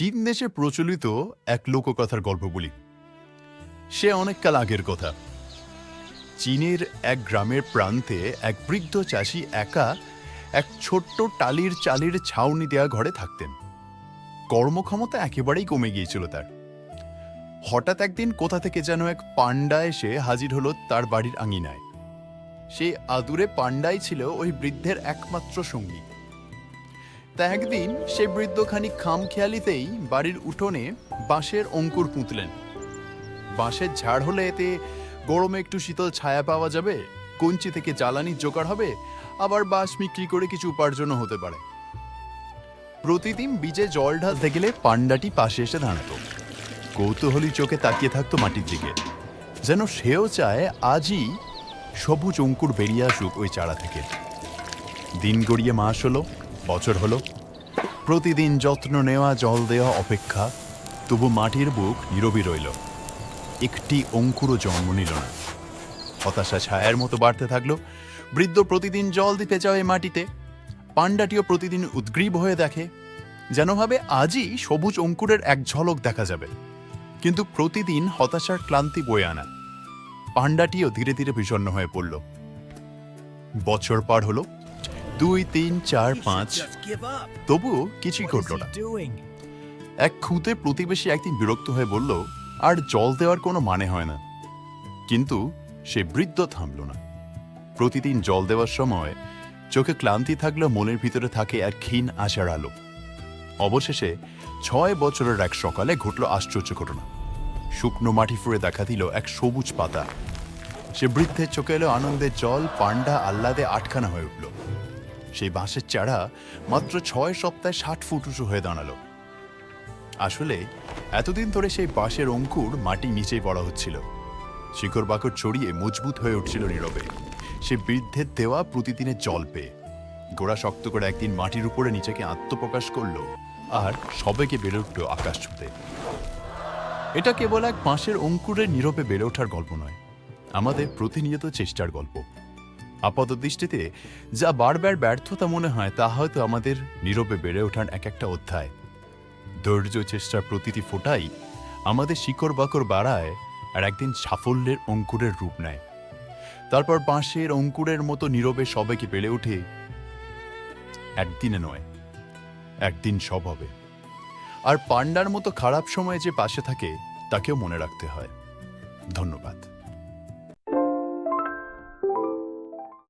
চীন দেশে প্রচলিত এক লোককথার গল্প বলি। সে অনেককাল আগের কথা। চীনের এক গ্রামের প্রান্তে এক বৃদ্ধ চাষি একা এক ছোট্ট টালির চালের ছাউনি দেয়া ঘরে থাকতেন। কর্মক্ষমতা একেবারেই কমে গিয়েছিল তার। হঠাৎ একদিন কোথা থেকে যেন এক পান্ডা এসে হাজির হলো তার বাড়ির আঙিনায়। সেই আদুরে পান্ডাই ছিল ওই বৃদ্ধের একমাত্র সঙ্গী। তা একদিন সে বৃদ্ধ খানিক খাম খেয়ালিতেই বাড়ির উঠোনে বাঁশের অঙ্কুর পুঁতলেন। বাঁশের ঝাড় হলে এতে গরমে একটু শীতল ছায়া পাওয়া যাবে, কঞ্চি থেকে জ্বালানি জোগাড় হবে, আবার বাঁশ বিক্রি করে কিছু উপার্জনও হতে পারে। প্রতিদিন বীজে জল ঢালতে গেলে পান্ডাটি পাশে এসে দাঁড়াতো। কৌতূহলী চোখে তাকিয়ে থাকতো মাটির দিকে। যেন সেও চায় আজই সবুজ অঙ্কুর বেরিয়ে আসুক ওই চারা থেকে। দিন গড়িয়ে মাস হলো। বছর হলো। প্রতিদিন যত্ন নেওয়া, জল দেওয়া অপেক্ষা, তবু মাটির বুক নীরবই রইল। একটি অঙ্কুরও জন্ম নিল না। হতাশা, ছায়ার মতো বাড়তে থাকল। বৃদ্ধ প্রতিদিন জল দিতে যাওয়া মাটিতে। পাণ্ডাটিও প্রতিদিন উদ্গ্রীব হয়ে দেখে, যেন ভাবে আজই সবুজ অঙ্কুরের এক ঝলক দেখা যাবে। কিন্তু প্রতিদিন হতাশার ক্লান্তি বয়ে আনা। পাণ্ডাটিও ধীরে ধীরে বিষণ্ণ হয়ে পড়ল। বছর পার হলো। দুই তিন চার পাঁচ। তবুও কিছুই ঘটল না। এক খুঁতে প্রতিবেশী একদিন বিরক্ত হয়ে বলল আর জল দেওয়ার কোনো মানে হয় না। কিন্তু সে বৃদ্ধ থামল না। প্রতিদিন জল দেওয়ার সময় চোখে ক্লান্তি থাকলেও মনের ভিতরে থাকে এক ক্ষীণ আশার আলো। অবশেষে ছয় বছরের এক সকালে ঘটল আশ্চর্য ঘটনা। শুকনো মাটি ফুঁড়ে দেখা দিল এক সবুজ পাতা। সে বৃদ্ধের চোখে এলো আনন্দের জল পান্ডা আহ্লাদে আটখানা হয়ে উঠল। সেই বাঁশের চারা মাত্র ছয় সপ্তাহে ষাট ফুট উঁচু হয়ে দাঁড়াল। আসলে এতদিন ধরে সেই বাঁশের অঙ্কুর মাটি নিচেই পড়া হচ্ছিল। শিকড় বাকড় ছড়িয়ে মজবুত হয়ে উঠছিল নীরবে। সে বৃদ্ধের দেওয়া প্রতিদিনের জল পেয়ে। গোড়া শক্ত করে একদিন মাটির উপরে নিজেকে আত্মপ্রকাশ করল আর সবাইকে বেড়ে উঠল আকাশ ছুঁতে। এটা কেবল এক বাঁশের অঙ্কুরের নীরবে বেড়ে ওঠার গল্প নয়, আমাদের প্রতিনিয়ত চেষ্টার গল্প। আপাত দৃষ্টিতে যা বারবার ব্যর্থতা মনে হয় তা হয়তো আমাদের নীরবে বেড়ে ওঠার এক একটা অধ্যায়। ধৈর্য চেষ্টার প্রতিটি ফোটাই আমাদের শিকড় বাকড় বাড়ায় আর একদিন সাফল্যের অঙ্কুরের রূপ নেয়। তারপর বাঁশের অঙ্কুরের মতো নীরবে সবাইকে বেড়ে ওঠে। একদিনে নয়, একদিন সব হবে। আর পান্ডার মতো খারাপ সময়ে যে পাশে থাকে, তাকেও মনে রাখতে হয়। ধন্যবাদ।